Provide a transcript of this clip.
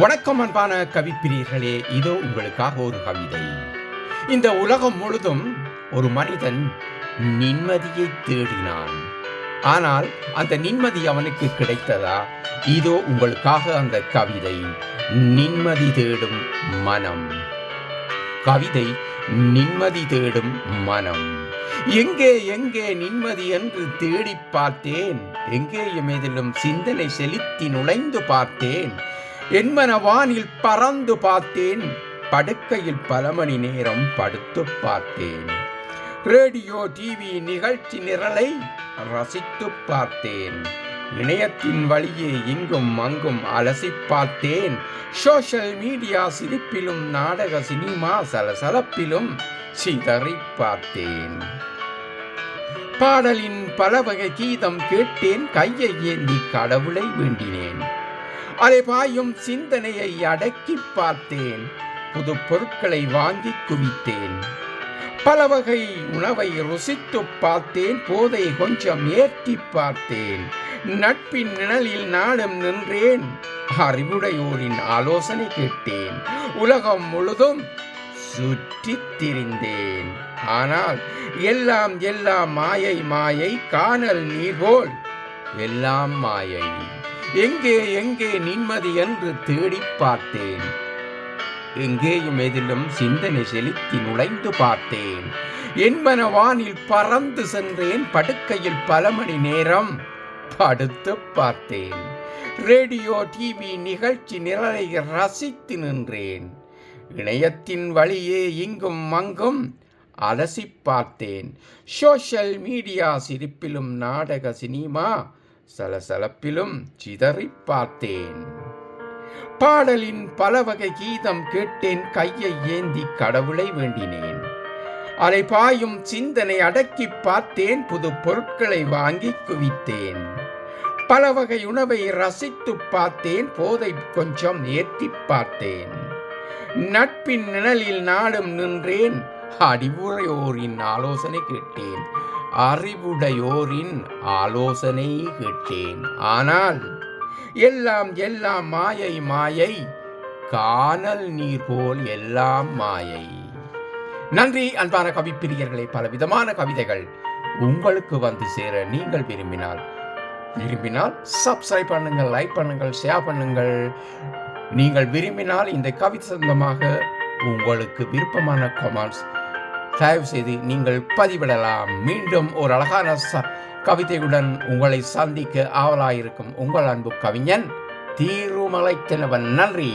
வணக்கம் அன்பான கவிப்பிரியர்களே இதோ உங்களுக்காக ஒரு கவிதை. இந்த உலகம் முழுதும் ஒரு மனிதன் நிம்மதியை தேடினான். ஆனால் அந்த நிம்மதி அவனுக்கு கிடைத்ததா? இதோ உங்களுக்காக அந்த கவிதை நிம்மதி தேடும் மனம் கவிதை நிம்மதி தேடும் மனம் எங்கே எங்கே நிம்மதி என்று தேடி பார்த்தேன். எங்கே எதிலும் சிந்தனை செலுத்தி நுழைந்து பார்த்தேன். என்மன வானில் பறந்து பார்த்தேன். படுக்கையில் பல மணி நேரம் படுத்து பார்த்தேன். ரேடியோ டிவி நிகழ்ச்சி நிரலை ரசித்து பார்த்தேன். இணையத்தின் வழியே இங்கும் அங்கும் அலசி பார்த்தேன். சோஷியல் மீடியா சிரிப்பிலும் நாடக சினிமா சலசலப்பிலும் சிதறி பார்த்தேன். பாடலின் பல வகை கீதம் கேட்டேன். கையை ஏந்தி கடவுளை வேண்டினேன். அலைபாயும் சிந்தனையை அடக்கி பார்த்தேன். புது பொருட்களை வாங்கி குவித்தேன். பல வகை உணவை ருசித்து பார்த்தேன். போதை கொஞ்சம் ஏற்றி பார்த்தேன். நட்பின் நிழலில் நாடும் நின்றேன். அறிவுடையோரின் ஆலோசனை கேட்டேன். உலகம் முழுதும் சுற்றித் திரிந்தேன். ஆனால் எல்லாம் எல்லாம் மாயை மாயை காணல் நீர் போல் எல்லாம் மாயை. எங்கே எங்கே நிம்மதி என்று தேடி பார்த்தேன். எங்கேயும் எதிலும் சிந்தனை செலுத்தி நுழைந்து பார்த்தேன். என்பன வானில் பறந்து சென்றேன். படுக்கையில் பல மணி நேரம் படுத்து பார்த்தேன். ரேடியோ டிவி நிகழ்ச்சி நிரலை ரசித்து நின்றேன். இணையத்தின் வழியே இங்கும் அங்கும் அலசி பார்த்தேன். சோஷியல் மீடியா சிரிப்பிலும் நாடக சினிமா சலசலப்பிலும் சிதறி பார்த்தேன் பாடலின் பல வகை கீதம் கேட்டேன் கையை ஏந்தி கடவுளை வேண்டினேன். அலைபாயும் சிந்தனை அடக்கி பார்த்தேன் புது பொருட்களை வாங்கி குவித்தேன். பல வகை உணவை ரசித்து பார்த்தேன் போதை கொஞ்சம் ஏற்றி பார்த்தேன். நட்பின் நிழலில் நாடும் நின்றேன் அறிவுரையோரின் ஆலோசனை கேட்டேன். அறிவுடையோரின் ஆலோசனை கேட்டேன். ஆனால் எல்லாம் எல்லாம் மாயை மாயை காணல் நீர் போல் எல்லாம் மாயை. நன்றி அன்பான கவிப்பிரியர்களே பல விதமான கவிதைகள் உங்களுக்கு வந்து சேர நீங்கள் விரும்பினால் விரும்பினால் சப்ஸ்கிரைப் பண்ணுங்கள் லைக் பண்ணுங்கள் ஷேர் பண்ணுங்கள். நீங்கள் விரும்பினால் இந்த கவிதை சொந்தமாக உங்களுக்கு விருப்பமான கமெண்ட்ஸ் தயவு செய்து நீங்கள் பதிவிடலாம். மீண்டும் ஒரு அழகான ச கவிதையுடன் உங்களை சந்திக்க ஆவலாயிருக்கும் உங்கள் அன்பு கவிஞன் தீருமலை தினவன் நன்றி.